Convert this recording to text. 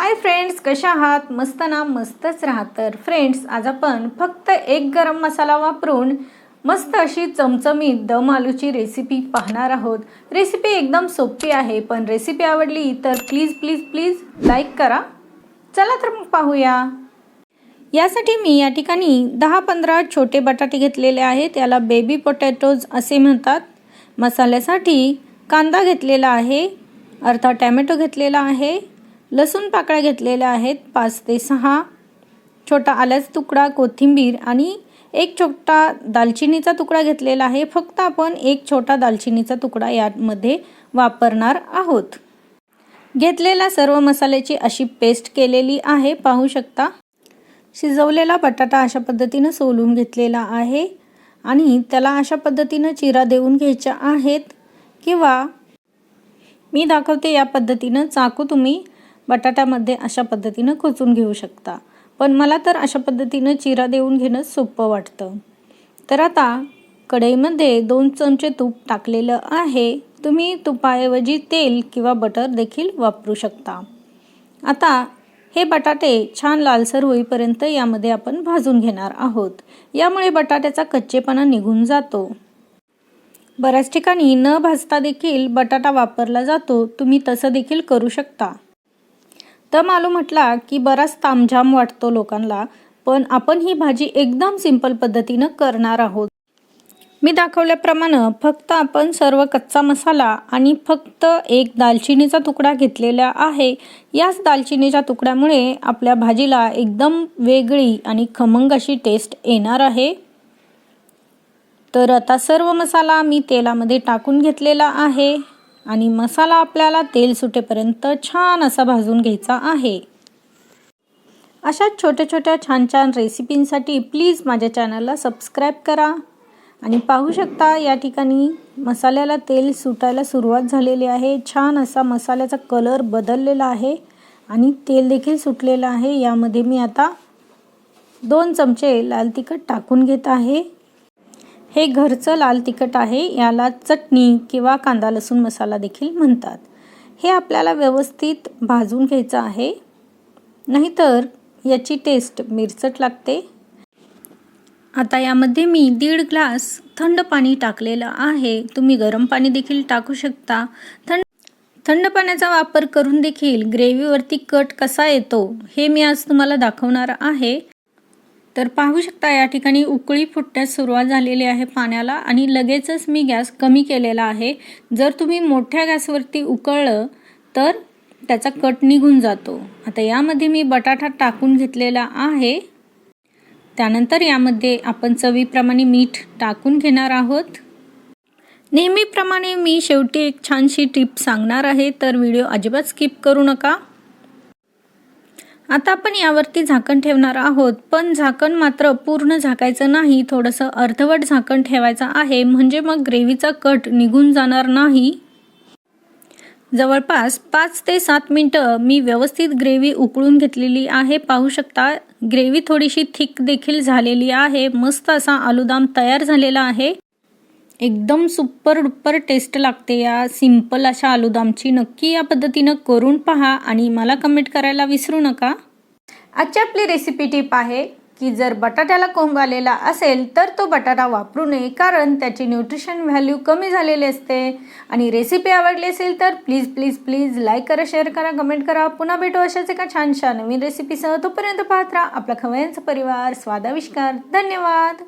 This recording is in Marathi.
हाय फ्रेंड्स कशा आहात? मस्त ना मस्तच राहा. तर फ्रेंड्स आज आपण फक्त एक गरम मसाला वापरून मस्त अशी चमचमीत दम आलूची रेसिपी पाहणार आहोत. रेसिपी एकदम सोपी आहे पण रेसिपी आवडली तर प्लीज प्लीज प्लीज लाईक करा. चला तर मग पाहूया. यासाठी मी या ठिकाणी दहा पंधरा छोटे बटाटे घेतलेले आहेत. याला बेबी पोटॅटोज असे म्हणतात. मसाल्यासाठी कांदा घेतलेला आहे अर्थात टॅमॅटो घेतलेला आहे. लसूण पाकळ्या घेतलेल्या आहेत पाच ते सहा. छोटा आल्याचा तुकडा कोथिंबीर आणि एक छोटा दालचिनीचा तुकडा घेतलेला आहे. फक्त आपण एक छोटा दालचिनीचा तुकडा यामध्ये वापरणार आहोत. घेतलेल्या सर्व मसाल्याची अशी पेस्ट केलेली आहे. पाहू शकता. शिजवलेला बटाटा अशा पद्धतीनं सोलून घेतलेला आहे आणि त्याला अशा पद्धतीनं चिरा देऊन घ्यायच्या आहेत किंवा मी दाखवते या पद्धतीनं चाकू तुम्ही बटाट्यामध्ये अशा पद्धतीनं खोचून घेऊ शकता. पण मला तर अशा पद्धतीनं चिरा देऊन घेणं सोपं वाटतं. तर आता कढईमध्ये दोन चमचे तूप टाकलेलं आहे. तुम्ही तुपाऐवजी तेल किंवा बटर देखील वापरू शकता. आता हे बटाटे छान लालसर होईपर्यंत यामध्ये आपण भाजून घेणार आहोत. यामुळे बटाट्याचा कच्चेपणा निघून जातो. बऱ्याच ठिकाणी न भाजता देखील बटाटा वापरला जातो. तुम्ही तसं देखील करू शकता. दम आलू म्हटला की बराच तामझाम वाटतो लोकांना पण आपण ही भाजी एकदम सिंपल पद्धतीनं करणार आहोत. मी दाखवल्याप्रमाणे फक्त आपण सर्व कच्चा मसाला आणि फक्त एक दालचिनीचा तुकडा घेतलेला आहे. याच दालचिनीच्या तुकड्यामुळे आपल्या भाजीला एकदम वेगळी आणि खमंग अशी टेस्ट येणार आहे. तर आता सर्व मसाला मी तेलामध्ये टाकून घेतलेला आहे. आणि मसाला आपल्याला तेल सुटेपर्यंत छान असा भाजून घ्यायचा आहे. अशा छोट्या छोट्या छान छान रेसिपींसाठी प्लीज माझ्या चॅनलला सबस्क्राईब करा. आणि पाहू शकता या ठिकाणी मसाल्याला तेल सुटायला सुरुवात झालेली आहे. छान असा मसाल्याचा कलर बदललेला आहे आणि तेल देखील सुटलेलं आहे. यामध्ये मी आता दोन चमचे लाल तिखट टाकून घेत आहे. हे घरचं लाल तिखट आहे याला चटणी किंवा कांदा लसूण मसाला देखील म्हणतात. हे आपल्याला व्यवस्थित भाजून घ्यायचं आहे. नाहीतर याची टेस्ट मिरचट लागते. आता यामध्ये मी दीड ग्लास थंड पाणी टाकलेलं आहे. तुम्ही गरम पाणी देखील टाकू शकता. थंड थंड पाण्याचा वापर करून देखील ग्रेव्हीवरती कट कसा येतो हे मी आज तुम्हाला दाखवणार आहे. तर पाहू शकता या ठिकाणी उकळी फुटण्यास सुरुवात झालेली आहे पाण्याला आणि लगेचच मी गॅस कमी केलेला आहे. जर तुम्ही मोठ्या गॅसवरती उकळलं तर त्याचा कट निघून जातो. आता यामध्ये मी बटाटा टाकून घेतलेला आहे. त्यानंतर यामध्ये आपण चवीप्रमाणे मीठ टाकून घेणार आहोत. नेहमीप्रमाणे मी शेवटी एक छानशी टिप सांगणार आहे तर व्हिडिओ अजिबात स्किप करू नका. आता आपण यावरती झाकण ठेवणार आहोत. पण झाकण मात्र पूर्ण झाकायचं नाही. थोडंसं अर्धवट झाकण ठेवायचं आहे. म्हणजे मग ग्रेव्हीचा कट निघून जाणार नाही. जवळपास पाच ते सात मिनटं मी व्यवस्थित ग्रेव्ही उकळून घेतलेली आहे. पाहू शकता ग्रेव्ही थोडीशी थिक देखील झालेली आहे. मस्त असा आलूदाम तयार झालेला आहे. एकदम सुपर डुप्पर टेस्ट लागते या सिंपल अशा आलूदामची. नक्की या पद्धतीनं करून पहा आणि मला कमेंट करायला विसरू नका. आजची आपली रेसिपी टिप आहे की जर बटाट्याला कोंब आलेला असेल तर तो बटाटा वापरू नये कारण त्याची न्यूट्रिशन व्हॅल्यू कमी झालेली असते. आणि रेसिपी आवडली असेल तर प्लीज प्लीज प्लीज लाईक करा शेअर करा कमेंट करा. पुन्हा भेटू अशाच एका छानशा नवीन रेसिपीसह तोपर्यंत पाहत राहा. आपला खवयांचा परिवार. स्वादाविष्कार. धन्यवाद.